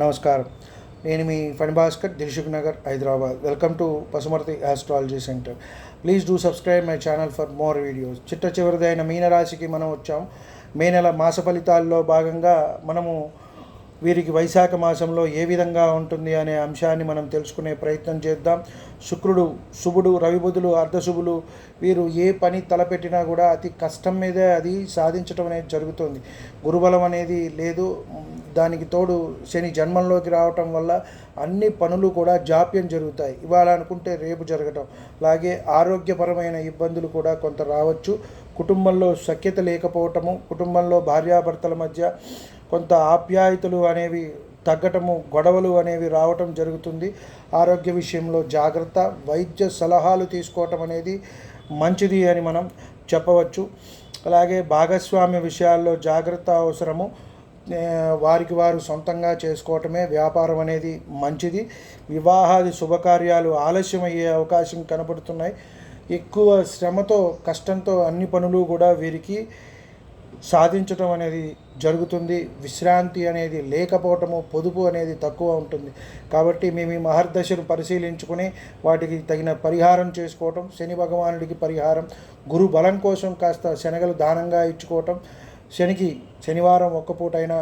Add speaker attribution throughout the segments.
Speaker 1: నమస్కారం. నేను మీ Phani Bhaskar Dilsukh Nagar Hyderabad. Welcome to Pasumathi astrology centre please do subscribe my channel for more videos చిట్ట చివరిదైన మీనరాశికి మనం వచ్చాం. మే నెల మాస ఫలితాల్లో భాగంగా మనము వీరికి వైశాఖ మాసంలో ఏ విధంగా ఉంటుంది అనే అంశాన్ని మనం తెలుసుకునే ప్రయత్నం చేద్దాం. శుక్రుడు శుభుడు రవిబుధులు అర్ధశుభులు వీరు ఏ పని తలపెట్టినా కూడా అతి కష్టం మీదే అది సాధించడం అనేది జరుగుతుంది. గురుబలం అనేది లేదు. దానికి తోడు శని జన్మంలోకి రావటం వల్ల అన్ని పనులు కూడా జాప్యం జరుగుతాయి. ఇవాళ అనుకుంటే రేపు జరగటం. అలాగే ఆరోగ్యపరమైన ఇబ్బందులు కూడా కొంత రావచ్చు. కుటుంబంలో సఖ్యత లేకపోవటము కుటుంబంలో భార్యాభర్తల మధ్య కొంత ఆప్యాయతలు అనేవి తగ్గటము గొడవలు అనేవి రావటం జరుగుతుంది. ఆరోగ్య విషయంలో జాగ్రత్త వైద్య సలహాలు తీసుకోవటం అనేది మంచిది అని మనం చెప్పవచ్చు. అలాగే భాగస్వామ్య విషయాల్లో జాగ్రత్త అవసరము. వారికి వారు సొంతంగా చేసుకోవటమే వ్యాపారం అనేది మంచిది. వివాహాది శుభకార్యాలు ఆలస్యం అయ్యే అవకాశం కనబడుతున్నాయి ఎక్కువ శ్రమతో కష్టంతో అన్ని పనులు కూడా వీరికి సాధించటం అనేది జరుగుతుంది. విశ్రాంతి అనేది లేకపోవటము పొదుపు అనేది తక్కువ ఉంటుంది. కాబట్టి మేము ఈ మహర్దశను పరిశీలించుకుని వాటికి తగిన పరిహారం చేసుకోవటం శని భగవానుడికి పరిహారం గురు బలం కోసం కాస్త శనగలు దానంగా ఇచ్చుకోవటం శనికి శనివారం ఒక్క పూటైనా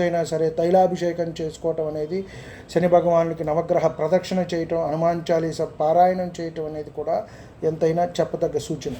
Speaker 1: అయినా సరే తైలాభిషేకం చేసుకోవటం అనేది శని భగవానుడికి నవగ్రహ ప్రదక్షిణ చేయటం హనుమాన్ చాలీస పారాయణం చేయటం అనేది కూడా ఎంతైనా చెప్పదగ్గ సూచన.